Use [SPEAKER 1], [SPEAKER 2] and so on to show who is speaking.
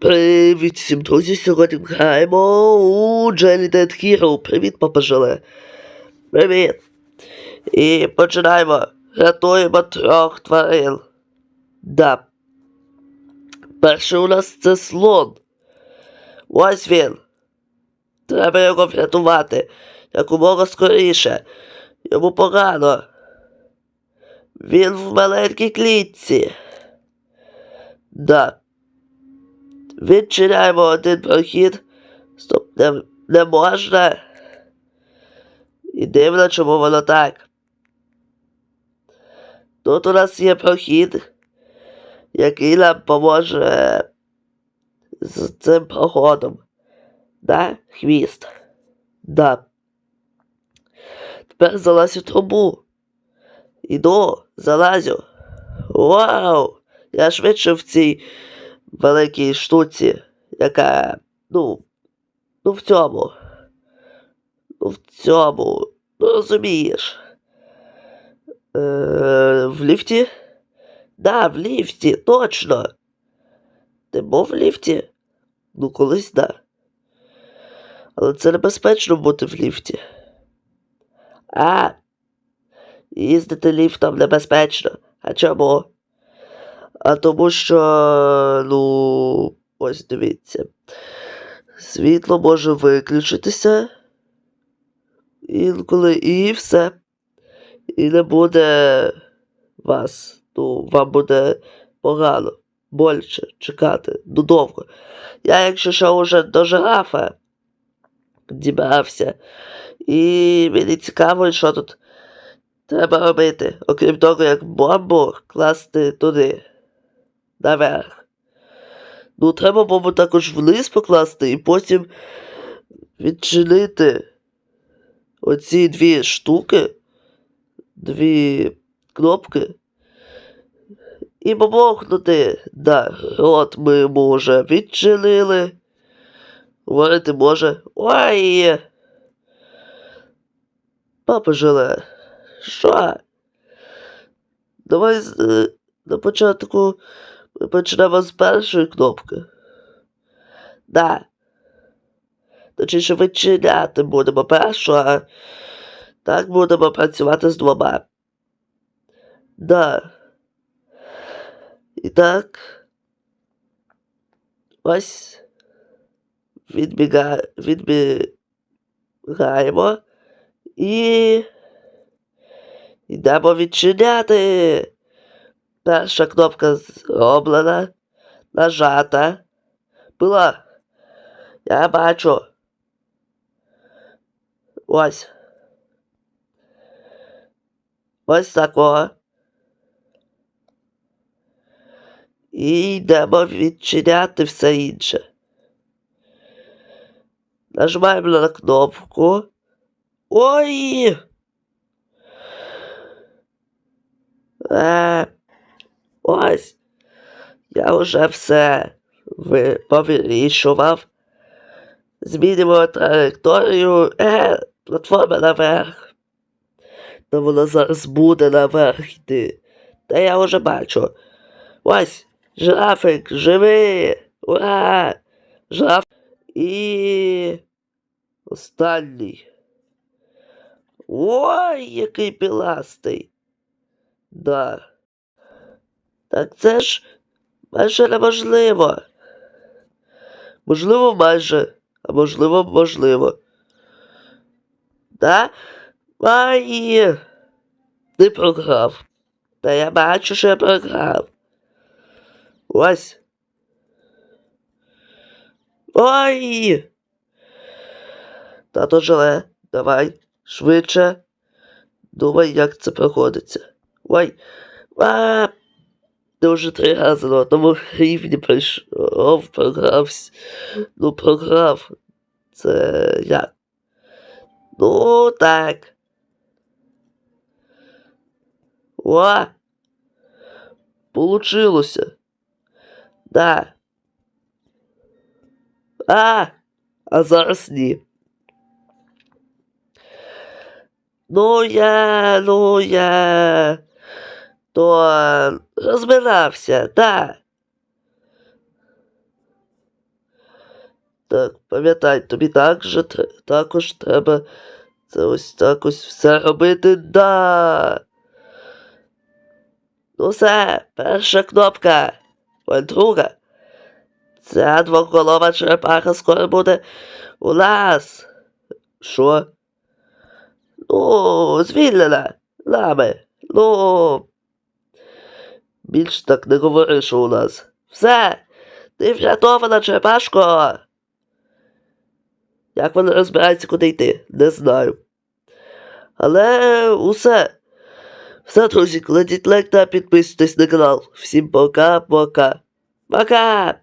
[SPEAKER 1] Привіт всім, друзі! Сьогодні граємо у Jelly Dead Hero. Привіт, папа Желе. Привіт. І починаємо. Рятуємо трьох тварин. Да. Перший у нас це слон. Ось він. Треба його врятувати. Якомога скоріше. Йому погано. Він в маленькій клітці. Да. Відчиняємо один прохід. Стоп, не, не можна. І дивно, чому воно так. Тут у нас є прохід, який нам поможе з цим проходом. Да, хвіст. Да. Тепер залазь у трубу. Іду, залазю. Вау! Я швидше в цій великій штуці, яка, ну, ну в цьому. Ну в цьому. Ну розумієш. Е, в ліфті? Да, в ліфті, точно. Ти був в ліфті? Ну, колись да. Але це небезпечно бути в ліфті. А, їздити ліфтом небезпечно. А чому? А тому що, ну, ось дивіться. Світло може виключитися. Інколи і все. І не буде вас. Ну, вам буде погано, боляче чекати, ну довго. Я, якщо що, уже до жирафа дібрався. І мені цікаво, що тут треба робити, окрім того, як бомбу класти туди наверх. Ну, треба бомбу також вниз покласти і потім відчинити оці дві штуки, дві кнопки. І бабохнути. Да, от ми йому вже відчинили. Говорити може. Ой! Папа жиле. Що? Давай е, на початку ми почнемо з першої кнопки. Да. Точніше вичиняти будемо першу, а так будемо працювати з двома. Да. І так. Ось. Відбіга... Відбігаємо. І. Йдемо відчиняти. Перша кнопка зроблена. Нажата. Була. Я бачу. Ось. Ось такого. І йдемо відчиняти все інше. Нажимаємо на кнопку. Ой! Е, ось. Я вже все ви- повирішував. Змінимо траєкторію. Е, платформа наверх. Та вона зараз буде наверх йти. Та я вже бачу. Ось, жирафик, живи! Ура! Жираф. І. Останній. Ой, який піластий. Да. Так це ж майже неможливо. Можливо, майже, а можливо, можливо. Да? Ай! Ти програв. Та я бачу, що я програв. Ось. Ой! Тато желе, давай, швидше. Думай, як це проходиться. Ой. А! Ти вже три рази на одному рівні прийшов, програвся. Ну, програв. Це як? Ну, так. О! Получилося. Да. А! А зараз ні. Ну я, ну я. То розминався, да. Так, пам'ятай, тобі так же, також треба це ось так ось все робити. Да. Ну все, перша кнопка. Ой, друга. Ця двоголова черепаха скоро буде у нас. Що? Ну, звільнена. Нами. Ну. Більш так не говори, що у нас. Все. Ти врятована, черепашко. Як вони розбирається, куди йти? Не знаю. Але усе. Все, друзі, кладіть лайк та підписуйтесь на канал. Всім пока-пока. Пока!